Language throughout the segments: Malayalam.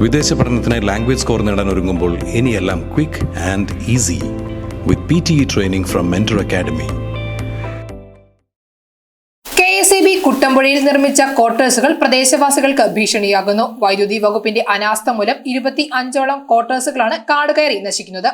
വിദേശ പഠനത്തിനായി ലാംഗ്വേജ് സ്കോർ നേടാൻ ഒരുങ്ങുമ്പോൾ ഇനിയെല്ലാം quick and easy with P T training from Mentor Academy കുട്ടമ്പുഴയിൽ നിർമ്മിച്ച ക്വാർട്ടേഴ്സുകൾ പ്രദേശവാസികൾക്ക് ഭീഷണിയാകുന്നു. വൈദ്യുതി വകുപ്പിന്റെ അനാസ്ഥ മൂലം ഇരുപത്തി അഞ്ചോളം ക്വാർട്ടേഴ്സുകളാണ് കാട് കയറി നശിക്കുന്നത്.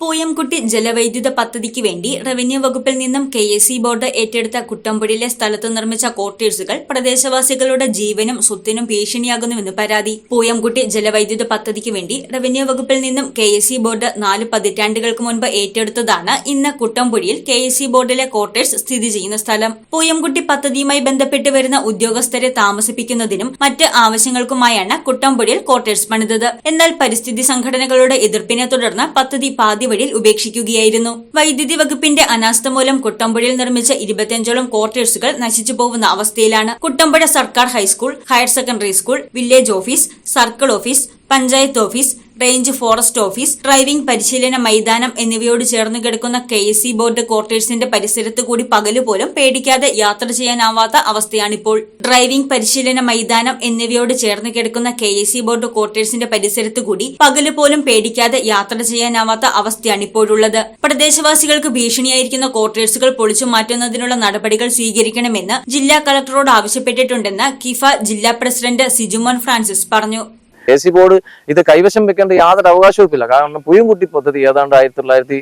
പൂയംകുട്ടി ജലവൈദ്യുത പദ്ധതിക്ക് വേണ്ടി റവന്യൂ വകുപ്പിൽ നിന്നും കെ എസ് സി ബോർഡ് ഏറ്റെടുത്ത കുട്ടമ്പുഴയിലെ സ്ഥലത്ത് നിർമ്മിച്ച കോട്ടേഴ്സുകൾ പ്രദേശവാസികളുടെ ജീവനും സ്വത്തിനും ഭീഷണിയാകുന്നുവെന്ന് പരാതി. പൂയംകുട്ടി ജലവൈദ്യുത പദ്ധതിക്ക് വേണ്ടി റവന്യൂ വകുപ്പിൽ നിന്നും കെ എസ് സി ബോർഡ് നാല് പതിറ്റാണ്ടുകൾക്ക് മുൻപ് ഏറ്റെടുത്തതാണ് ഇന്ന് കുട്ടമ്പുഴയിൽ K S C board quarters സ്ഥിതി ചെയ്യുന്ന സ്ഥലം. പൂയംകുട്ടി പദ്ധതിയുമായി ബന്ധപ്പെട്ട് വരുന്ന ഉദ്യോഗസ്ഥരെ താമസിപ്പിക്കുന്നതിനും മറ്റ് ആവശ്യങ്ങൾക്കുമായാണ് കുട്ടമ്പുഴയിൽ കോട്ടേഴ്സ് പണിതത്. എന്നാൽ പരിസ്ഥിതി സംഘടനകളുടെ എതിർപ്പിനെ തുടർന്ന് പദ്ധതി പാതിവഴിയിൽ ഉപേക്ഷിക്കുകയായിരുന്നു. വൈദ്യുതി വകുപ്പിന്റെ അനാസ്ഥ മൂലം കുട്ടമ്പുഴയിൽ നിർമ്മിച്ച ഇരുപത്തിയഞ്ചോളം ക്വാർട്ടേഴ്സുകൾ നശിച്ചു പോകുന്ന അവസ്ഥയിലാണ്. കുട്ടമ്പുഴ സർക്കാർ high school higher secondary school village office circle office panchayat office range forest office driving പരിശീലന മൈതാനം എന്നിവയോട് ചേർന്ന് കിടക്കുന്ന കെ എസ് ബോർഡ് ക്വാർട്ടേഴ്സിന്റെ പരിസരത്ത് കൂടി പകൽ പോലും പേടിക്കാതെ യാത്ര ചെയ്യാനാവാത്ത അവസ്ഥയാണിപ്പോൾ. ഡ്രൈവിംഗ് പരിശീലന മൈതാനം എന്നിവയോട് ചേർന്ന് കിടക്കുന്ന കെ എസ് ബോർഡ് ക്വാർട്ടേഴ്സിന്റെ പരിസരത്ത് കൂടി പകൽ പോലും പേടിക്കാതെ യാത്ര ചെയ്യാനാവാത്ത അവസ്ഥയാണിപ്പോഴുള്ളത് പ്രദേശവാസികൾക്ക് ഭീഷണിയായിരിക്കുന്ന ക്വാർട്ടേഴ്സുകൾ പൊളിച്ചു മാറ്റുന്നതിനുള്ള നടപടികൾ സ്വീകരിക്കണമെന്ന് ജില്ലാ കളക്ടറോട് ആവശ്യപ്പെട്ടിട്ടുണ്ടെന്ന് കിഫ ജില്ലാ പ്രസിഡന്റ് സിജുമോൻ ഫ്രാൻസിസ് പറഞ്ഞു. കെ സി ബോർഡ് ഇത് കൈവശം വെക്കേണ്ട യാതൊരു അവകാശവുമില്ല. കാരണം പുയുംകുട്ടി പദ്ധതി ഏതാണ്ട് ആയിരത്തി തൊള്ളായിരത്തി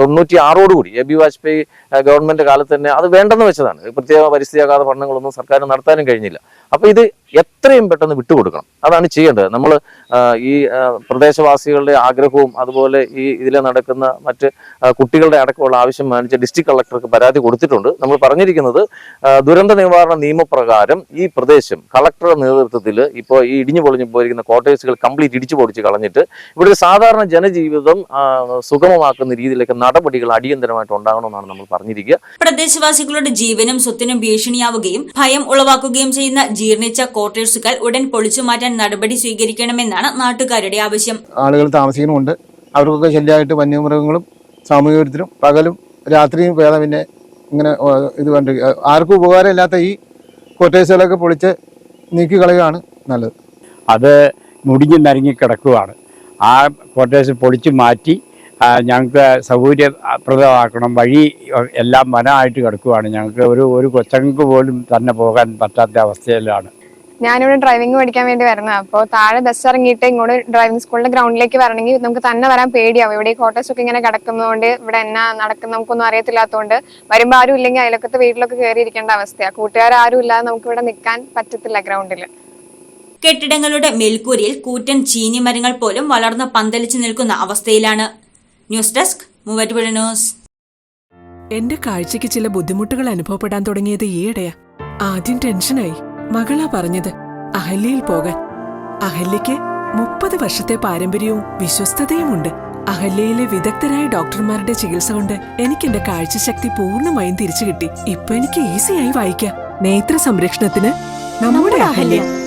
തൊണ്ണൂറ്റി ആറോടുകൂടി എ ബി വാജ്പേയി ഗവൺമെന്റ് കാലത്ത് തന്നെ അത് വേണ്ടെന്ന് വെച്ചതാണ്. പ്രത്യേക പരിസ്ഥിതിയാഘാത പഠനങ്ങളൊന്നും സർക്കാർ നടത്താനും കഴിഞ്ഞില്ല. അപ്പൊ ഇത് എത്രയും പെട്ടെന്ന് വിട്ടുകൊടുക്കണം. അതാണ് ചെയ്യേണ്ടത്. നമ്മൾ ഈ പ്രദേശവാസികളുടെ ആഗ്രഹവും അതുപോലെ ഈ ഇതിൽ നടക്കുന്ന മറ്റ് കുട്ടികളുടെ അടക്കമുള്ള ആവശ്യം മാനിച്ച് ഡിസ്ട്രിക്ട് കളക്ടർക്ക് പരാതി കൊടുത്തിട്ടുണ്ട്. നമ്മൾ പറഞ്ഞിരിക്കുന്നത് ദുരന്ത നിവാരണ നിയമപ്രകാരം ഈ പ്രദേശം കളക്ടറുടെ നേതൃത്വത്തിൽ ഇപ്പോൾ ഈ പൊളിഞ്ഞു പോയിരിക്കുന്ന ക്വാർട്ടേഴ്സുകൾ കംപ്ലീറ്റ് ഇടിച്ചു പൊടിച്ച് കളഞ്ഞിട്ട് ഇവിടെ ഒരു സാധാരണ ജനജീവിതം സുഗമമാക്കുന്ന രീതിയിലേക്ക് നടപടികൾ അടിയന്തരമായിട്ട് ഉണ്ടാകണമെന്നാണ് നമ്മൾ പറഞ്ഞിരിക്കുക. പ്രദേശവാസികളുടെ ജീവനും സ്വത്തിനും ഭീഷണിയാവുകയും ഭയം ഉളവാക്കുകയും ചെയ്യുന്ന ജീർണിച്ച ക്വാർട്ടേഴ്സുകൾ ഉടൻ പൊളിച്ചു മാറ്റാൻ നടപടി സ്വീകരിക്കണമെന്നാണ് നാട്ടുകാരുടെ ആവശ്യം. ആളുകൾ താമസിക്കുന്നുണ്ട് അവർക്കൊക്കെ ശല്യമായിട്ട് വന്യമൃഗങ്ങളും സാമൂഹ്യത്തിലും പകലും രാത്രിയും വേദം പിന്നെ ഇങ്ങനെ ഇത് കണ്ടിരിക്കുക ആർക്കും ഉപകാരമില്ലാത്ത ഈ കൊട്ടേഴ്സുകളൊക്കെ പൊളിച്ച് നീക്കി കളയുകയാണ് നല്ലത്. അത് മുടിഞ്ഞു നരങ്ങി കിടക്കുകയാണ് ആ ക്വാർട്ടേഴ്സ് പൊളിച്ച് മാറ്റി ഞങ്ങൾക്ക് സൗകര്യപ്രദമാക്കണം. വഴി എല്ലാം വനമായിട്ട് കിടക്കുകയാണ് ഞങ്ങൾക്ക് ഒരു ഒരു കൊച്ചങ്ങൾക്ക് പോലും തന്നെ പോകാൻ പറ്റാത്ത അവസ്ഥയിലാണ്. ഞാനിവിടെ ഡ്രൈവിംഗ് പഠിക്കാൻ വേണ്ടി വരുന്നത്. അപ്പോൾ താഴെ ബസ് ഇറങ്ങിയിട്ട് ഇങ്ങോട്ട് ഡ്രൈവിംഗ് സ്കൂളിന്റെ ഗ്രൗണ്ടിലേക്ക് വരണമെങ്കിൽ നമുക്ക് തന്നെ വരാൻ പേടിയാവും. ഇവിടെ ഈ ക്വാർട്ടേഴ്സ് ഒക്കെ ഇങ്ങനെ കിടക്കുന്നതുകൊണ്ട് ഇവിടെ എന്നാ നടക്കുന്ന നമുക്കൊന്നും അറിയത്തില്ലാത്തതുകൊണ്ട് വരുമ്പോൾ ആരും ഇല്ലെങ്കിൽ അയലക്കത്തെ വീട്ടിലൊക്കെ കയറിയിരിക്കേണ്ട അവസ്ഥയാണ് കൂട്ടുകാരും ഇല്ലാതെ നമുക്ക് ഇവിടെ നിൽക്കാൻ പറ്റത്തില്ല ഗ്രൗണ്ടിൽ കെട്ടിടങ്ങളുടെ മേൽക്കൂരയിൽ കൂറ്റൻ ചീനി മരങ്ങൾ പോലും വളർന്ന് പന്തലിച്ചു നിൽക്കുന്ന അവസ്ഥയിലാണ്. News desk Muvattupuzha news. എന്റെ കാഴ്ചയ്ക്ക് ചില ബുദ്ധിമുട്ടുകൾ അനുഭവപ്പെടാൻ തുടങ്ങിയത് ഈയിടെയാ. ആദ്യം ടെൻഷനായി. മകളാ പറഞ്ഞത് അഹല്യയിൽ പോകാൻ. അഹല്യയ്ക്ക് മുപ്പത് വർഷത്തെ പാരമ്പര്യവും വിശ്വസ്തതയുമുണ്ട്. അഹല്യയിലെ വിദഗ്ധരായ ഡോക്ടർമാരുടെ ചികിത്സ കൊണ്ട് എനിക്ക് എന്റെ കാഴ്ചശക്തി പൂർണമായും തിരിച്ചു കിട്ടി ഇപ്പൊ എനിക്ക് ഈസിയായി വായിക്കാം. നേത്ര സംരക്ഷണത്തിന് നമ്മുടെ Ahalya.